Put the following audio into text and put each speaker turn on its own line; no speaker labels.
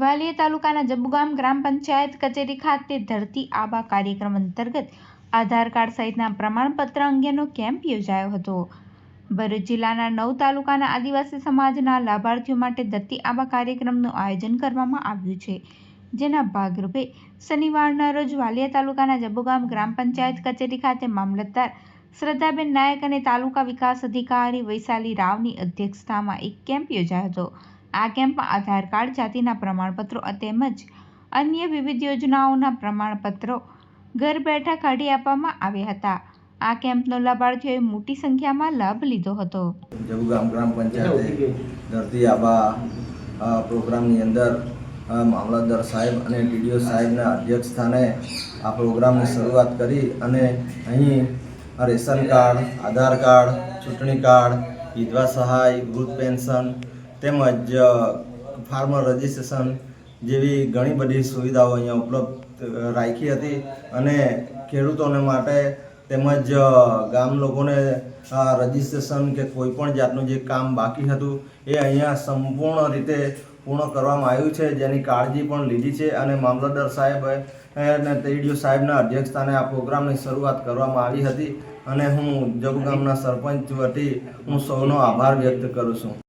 વાલિયા તાલુકાના જબુગામ ગ્રામ પંચાયત કચેરી ખાતે ધરતી આબા કાર્યક્રમ અંતર્ગત આધાર કાર્ડ સહિતના પ્રમાણપત્ર અંગેનો કેમ્પ યોજાયો હતો. ભરૂચ જિલ્લાના નવ તાલુકાના આદિવાસી સમાજના લાભાર્થીઓ માટે ધરતી આબા કાર્યક્રમનું આયોજન કરવામાં આવ્યું છે. જેના ભાગરૂપે શનિવારના રોજ વાલિયા તાલુકાના જબુગામ ગ્રામ પંચાયત કચેરી ખાતે મામલતદાર શ્રદ્ધાબેન નાયક અને તાલુકા વિકાસ અધિકારી વૈશાલી રાવની અધ્યક્ષતામાં એક કેમ્પ યોજાયો હતો. આ કેમ્પમાં આધાર કાર્ડ જાતિના પ્રમાણપત્રો તેમજ અન્ય વિવિધ યોજનાઓના પ્રમાણપત્રો ઘર બેઠા કાઢી આપવામાં આવ્યા હતા. આ કેમ્પનો લાભાર્થીઓએ મોટી સંખ્યામાં લાભ લીધો હતો.
જબુગામ ગ્રામ પંચાયતે ધરતી આબા પ્રોગ્રામની અંદર મામલતદાર સાહેબ અને ડીડીઓ સાહેબના અધ્યક્ષ સ્થાને આ પ્રોગ્રામની શરૂઆત કરી અને અહીં રેશન કાર્ડ આધાર કાર્ડ ચૂંટણી કાર્ડ વિધવા સહાય વૃદ્ધ પેન્શન તેમજ ફાર્મર રજિસ્ટ્રેશન જેવી ઘણી બધી સુવિધાઓ અહીંયા ઉપલબ્ધ રાખી હતી અને ખેડૂતોને માટે તેમજ ગામ લોકોને રજિસ્ટ્રેશન કે કોઈ પણ જાતનું જે કામ બાકી હતું એ અહીંયા સંપૂર્ણ રીતે પૂર્ણ કરવામાં આવ્યું છે. જેની કાળજી પણ લીધી છે અને મામલતદાર સાહેબ અને તેડીઓ સાહેબના અધ્યક્ષસ્થાને આ પ્રોગ્રામની શરૂઆત કરવામાં આવી હતી અને હું જબગામના સરપંચ વતી હું સૌનો આભાર વ્યક્ત કરું છું.